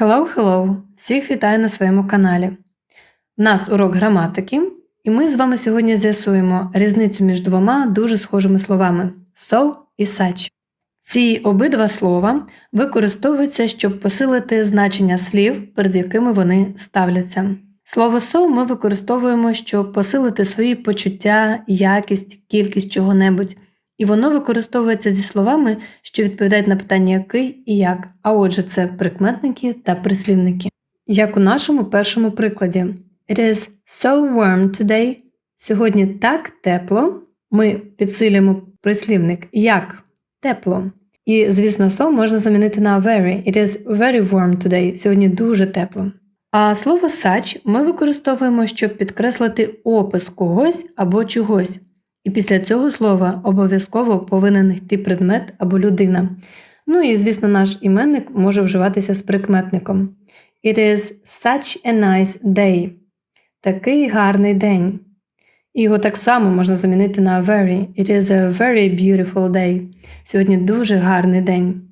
Hello, hello! Всіх вітаю на своєму каналі. У нас урок граматики, і ми з вами сьогодні з'ясуємо різницю між двома дуже схожими словами so і such. Ці обидва слова використовуються, щоб посилити значення слів, перед якими вони ставляться. Слово so ми використовуємо, щоб посилити свої почуття, якість, кількість чого-небудь. І воно використовується зі словами, що відповідають на питання який і як. А отже, це прикметники та прислівники. Як у нашому першому прикладі. It is so warm today. Сьогодні так тепло. Ми підсилюємо прислівник як тепло. І, звісно, so можна замінити на very. It is very warm today. Сьогодні дуже тепло. А слово such ми використовуємо, щоб підкреслити опис когось або чогось. І після цього слова обов'язково повинен йти предмет або людина. Ну і, звісно, наш іменник може вживатися з прикметником. It is such a nice day. Такий гарний день. Його так само можна замінити на very. It is a very beautiful day. Сьогодні дуже гарний день.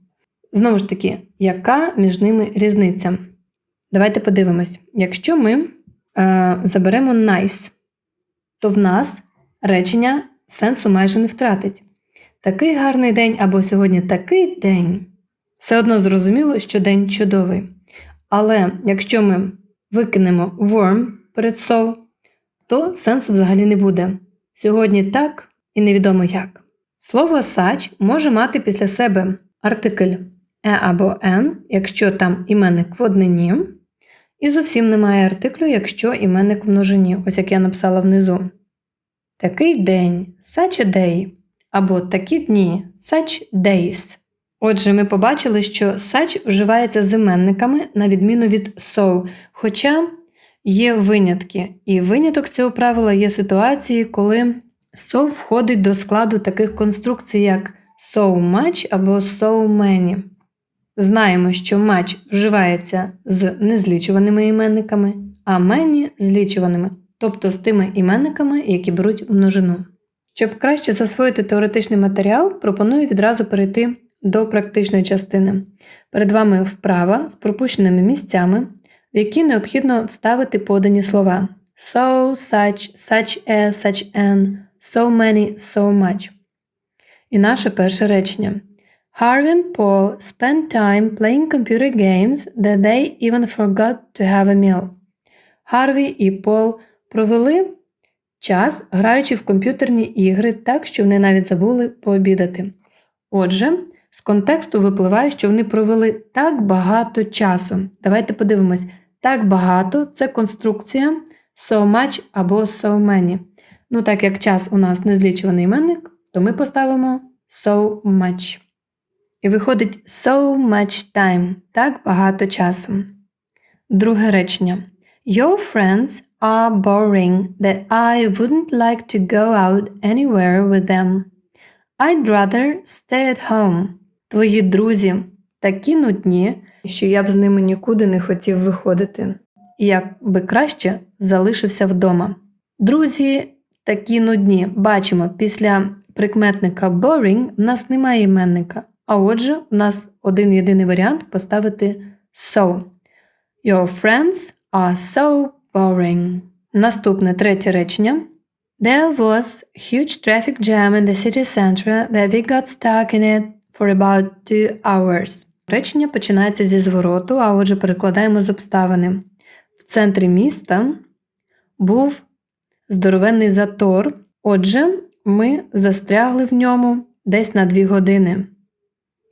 Знову ж таки, яка між ними різниця? Давайте подивимось. Якщо ми е, заберемо nice, то в нас речення сенсу майже не втратить. Такий гарний день або сьогодні такий день. Все одно зрозуміло, що день чудовий. Але якщо ми викинемо warm перед so, то сенсу взагалі не буде. Сьогодні так і невідомо як. Слово such може мати після себе артикль е або n, якщо там іменник в однині, і зовсім немає артиклю, якщо іменник в множині, ось як я написала внизу. Такий день such a day, або такі дні such days. Отже, ми побачили, що such вживається з іменниками на відміну від so, хоча є винятки. І виняток цього правила є ситуації, коли so входить до складу таких конструкцій, як so much або so many. Знаємо, що much вживається з незлічуваними іменниками, а many – злічуваними тобто з тими іменниками, які беруть множину. Щоб краще засвоїти теоретичний матеріал, пропоную відразу перейти до практичної частини. Перед вами вправа з пропущеними місцями, в які необхідно вставити подані слова so, such, such as, such an, so many, so much. І наше перше речення. Harvey Paul spent time playing computer games that they even forgot to have a meal. Харві і Пол Провели час, граючи в комп'ютерні ігри так, що вони навіть забули пообідати. Отже, з контексту випливає, що вони провели так багато часу. Давайте подивимось, так багато це конструкція so much або so many. Ну, так як час у нас незлічуваний іменник, то ми поставимо so much. І виходить so much time так багато часу. Друге речення. Your friends are boring that I wouldn't like to go out anywhere with them. I'd rather stay at home. Твої друзі такі нудні, що я б з ними нікуди не хотів виходити. Як би краще залишився вдома. Друзі такі нудні. Бачимо, після прикметника boring в нас немає іменника. А отже, у нас один єдиний варіант поставити so. Your friends are so boring. Наступне третє речення. There was huge traffic jam in the city center that we got stuck in it for about two hours. Речення починається зі звороту, а отже, перекладаємо з обставини. В центрі міста був здоровенний затор. Отже, ми застрягли в ньому десь на дві години.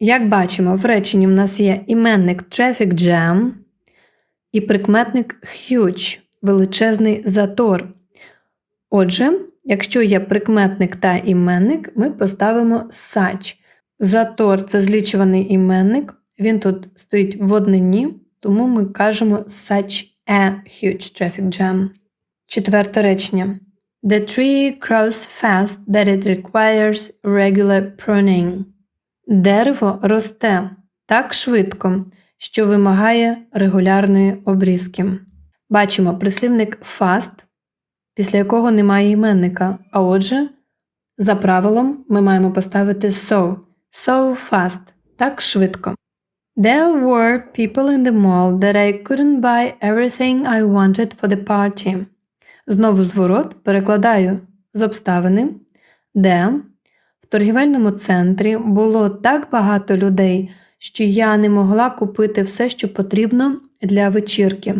Як бачимо, в реченні в нас є іменник traffic jam і прикметник huge величезний затор. Отже, якщо є прикметник та іменник, ми поставимо such. Затор це злічуваний іменник, він тут стоїть в однині, тому ми кажемо such a huge traffic jam. Четверте речення. The tree grows fast that it requires regular pruning. Дерево росте так швидко, що вимагає регулярної обрізки. Бачимо прислівник fast, після якого немає іменника. А отже, за правилом ми маємо поставити so. So fast так швидко. There were people in the mall that I couldn't buy everything I wanted for the party. Знову зворот перекладаю з обставини, де в торгівельному центрі було так багато людей, що я не могла купити все, що потрібно для вечірки.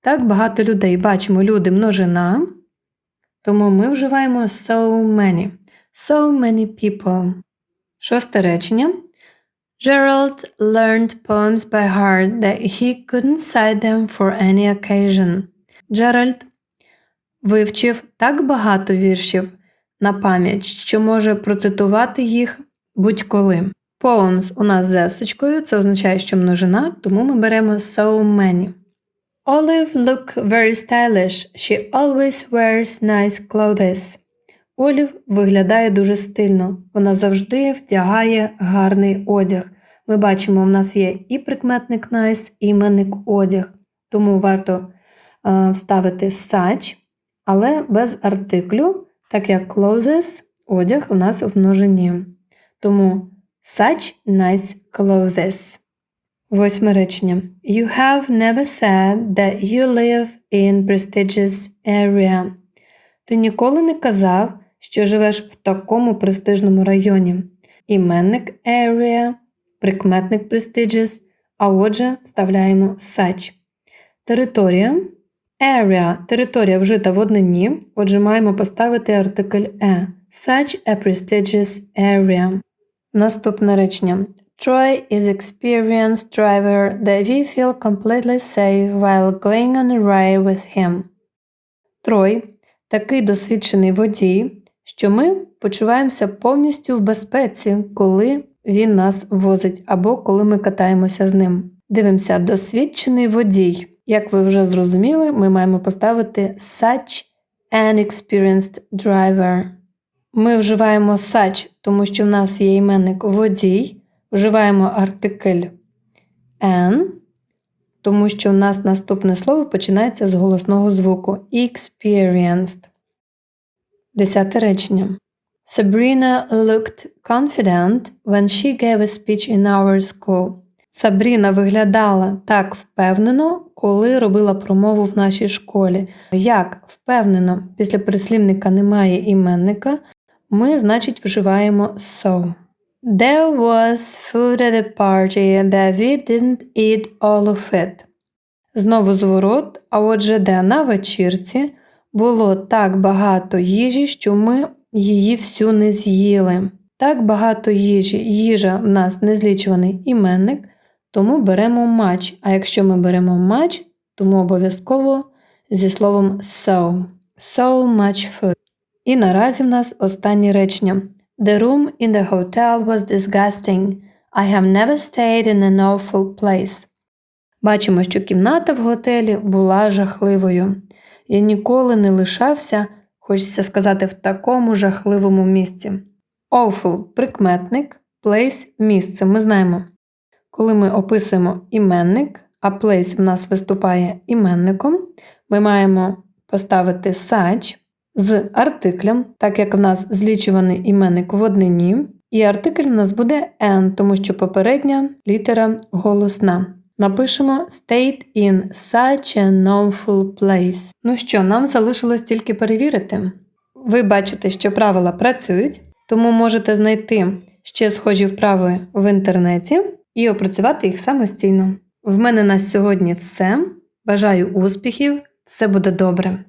Так багато людей. Бачимо люди множина, тому ми вживаємо so many. So many people. Шосте речення. Gerald learned poems by heart that he couldn't cite them for any occasion. Джеральд вивчив так багато віршів на пам'ять, що може процитувати їх будь-коли. Poems у нас з есочкою, це означає, що множина, тому ми беремо so many. Olive look very stylish. She always wears nice clothes. Олів виглядає дуже стильно. Вона завжди вдягає гарний одяг. Ми бачимо, в нас є і прикметник nice, і іменник одяг. Тому варто е, вставити such, але без артиклю, так як clothes – одяг у нас в множині. Тому such nice clothes. Восьме речення. You have never said that you live in prestigious area. Ти ніколи не казав, що живеш в такому престижному районі. Іменник area, прикметник prestigious, а отже, вставляємо such. Територія. Area територія вжита в однині, отже, маємо поставити артикль e. Such a prestigious area. Наступне речення. Troy is experienced driver that we feel completely safe while going on a ride with him. Трой такий досвідчений водій, що ми почуваємося повністю в безпеці, коли він нас возить або коли ми катаємося з ним. Дивимося, досвідчений водій. Як ви вже зрозуміли, ми маємо поставити such an experienced driver. Ми вживаємо such, тому що в нас є іменник водій, вживаємо артикль an, тому що в нас наступне слово починається з голосного звуку experienced. Десяте речення. Sabrina looked confident when she gave a speech in our school. Сабріна виглядала так впевнено, коли робила промову в нашій школі. Як впевнено, після прислівника немає іменника, ми, значить, вживаємо so. There was food at the party that we didn't eat all of it. Знову зворот, а отже, де на вечірці було так багато їжі, що ми її всю не з'їли. Так багато їжі, їжа в нас незлічуваний іменник, тому беремо матч. А якщо ми беремо матч, тому обов'язково зі словом so. So much food. І наразі в нас останнє речення. The room in the hotel was disgusting. I have never stayed in an awful place. Бачимо, що кімната в готелі була жахливою. Я ніколи не лишався, хочеться сказати, в такому жахливому місці. Awful – прикметник, place місце. Ми знаємо, коли ми описуємо іменник, а place в нас виступає іменником, ми маємо поставити such з артиклем, так як в нас злічуваний іменник в однині, і артикль в нас буде N, тому що попередня літера голосна. Напишемо Stayed in such an awful place. Ну що, нам залишилось тільки перевірити. Ви бачите, що правила працюють, тому можете знайти ще схожі вправи в інтернеті і опрацювати їх самостійно. В мене на сьогодні все. Бажаю успіхів! Все буде добре!